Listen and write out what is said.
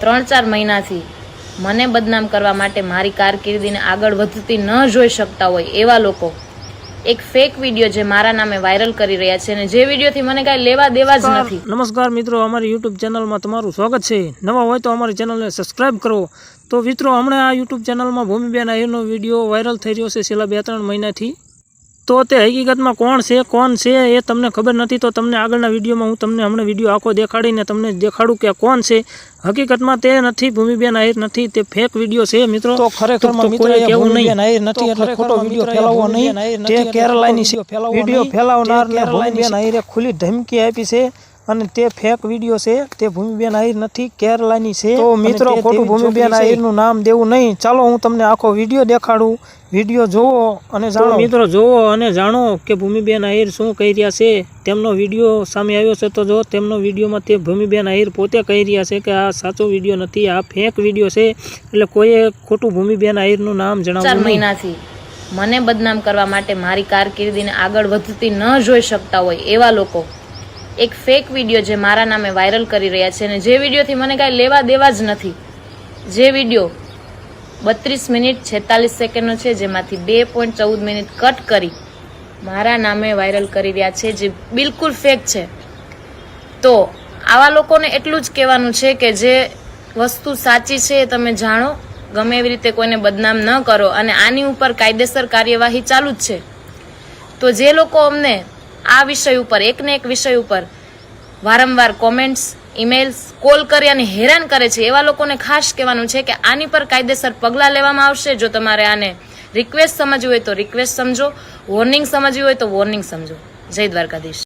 ત્રણ ચાર મહિનાથી મને બદનામ કરવા માટે મારી કારકિર્દીને આગળ વધતી ન જોઈ શકતા હોય એવા લોકો. એક ફેક વીડિયો જે મારા નામે વાયરલ કરી રહ્યા છે અને જે વિડીયોથી મને કાંઈ લેવા દેવા જ નથી. નમસ્કાર મિત્રો અમારી યુટ્યુબ ચેનલમાં તમારું સ્વાગત છે. નવા હોય તો અમારી ચેનલને સબસ્ક્રાઇબ કરો. તો મિત્રો હમણાં આ યુટ્યુબ ચેનલમાં ભૂમિબેન આહિરનો વીડિયો વાયરલ થઈ રહ્યો છે છેલ્લા બે ત્રણ મહિનાથી. તો તે હકીકતમાં કોણ છે કોણ છે એ તમને ખબર નથી તો તમને આગળના વિડીયોમાં હું તમને હમણાં વીડિયો આખો દેખાડીને તમને દેખાડું કે કોણ છે. હકીકતમાં તે નથી ભૂમિબેન આહિર નથી તે ફેક વીડિયો છે મિત્રો. તો ખરેખરમાં મિત્ર એ ભૂમિબેન આહિર નથી એટલે ખોટો વીડિયો ફેલાવવો નહીં. તે કેરલાની વીડિયો ફેલાવનારને ભૂમિબેન આહિરે ખુલ્લી ધમકી આપી છે. અને તે ફેક વીડિયો છે તે ભૂમિબેન આહિર નથી કેરલાની છે. તો મિત્રો ખોટું ભૂમિબેન આહિરનું નામ દેવું નહીં. ચાલો હું તમને આખો વીડિયો દેખાડું. વીડિયો જોવો અને જાણો. મિત્રો જોવો અને જાણો કે ભૂમિબેન આહિર શું કહી રહ્યા છે. તેમનો વીડિયો સામે આવ્યો છે તો જો તેમનો વિડીયોમાં તે ભૂમિબેન આહિર પોતે કહી રહ્યા છે કે આ સાચો વીડિયો નથી આ ફેક વીડિયો છે. એટલે કોઈએ ખોટું ભૂમિબેન આહિરનું નામ જણાવ્યું મહિનાથી મને બદનામ કરવા માટે મારી કારકિર્દીને આગળ વધતી ન જોઈ શકતા હોય એવા લોકો. એક ફેક વીડિયો જે મારા નામે વાયરલ કરી રહ્યા છે અને જે વિડીયોથી મને કાંઈ લેવા દેવા જ નથી. જે વીડિયો બત્રીસ મિનિટ છેતાલીસ સેકન્ડનો છે, જેમાંથી બે પોઈન્ટ ચૌદ મિનિટ કટ કરી મારા નામે વાયરલ કરી રહ્યા છે, જે બિલકુલ ફેક છે. તો આવા લોકોને એટલું જ કહેવાનું છે કે જે વસ્તુ સાચી છે એ તમે જાણો, ગમે એવી રીતે કોઈને બદનામ ન કરો અને આની ઉપર કાયદેસર કાર્યવાહી ચાલુ જ છે. તો જે લોકો અમને આ વિષય ઉપર, એકને એક વિષય ઉપર વારંવાર કોમેન્ટ્સ ઇમેલ્સ કોલ કરી અને હેરાન કરે છે. એવા લોકોને ખાસ કહેવાનું છે કે આની પર કાયદેસર પગલાં લેવામાં આવશે. જો તમારે આને રિક્વેસ્ટ સમજવી હોય તો રિક્વેસ્ટ સમજો. વોર્નિંગ સમજવી હોય તો વોર્નિંગ સમજો. જય દ્વારકાધીશ.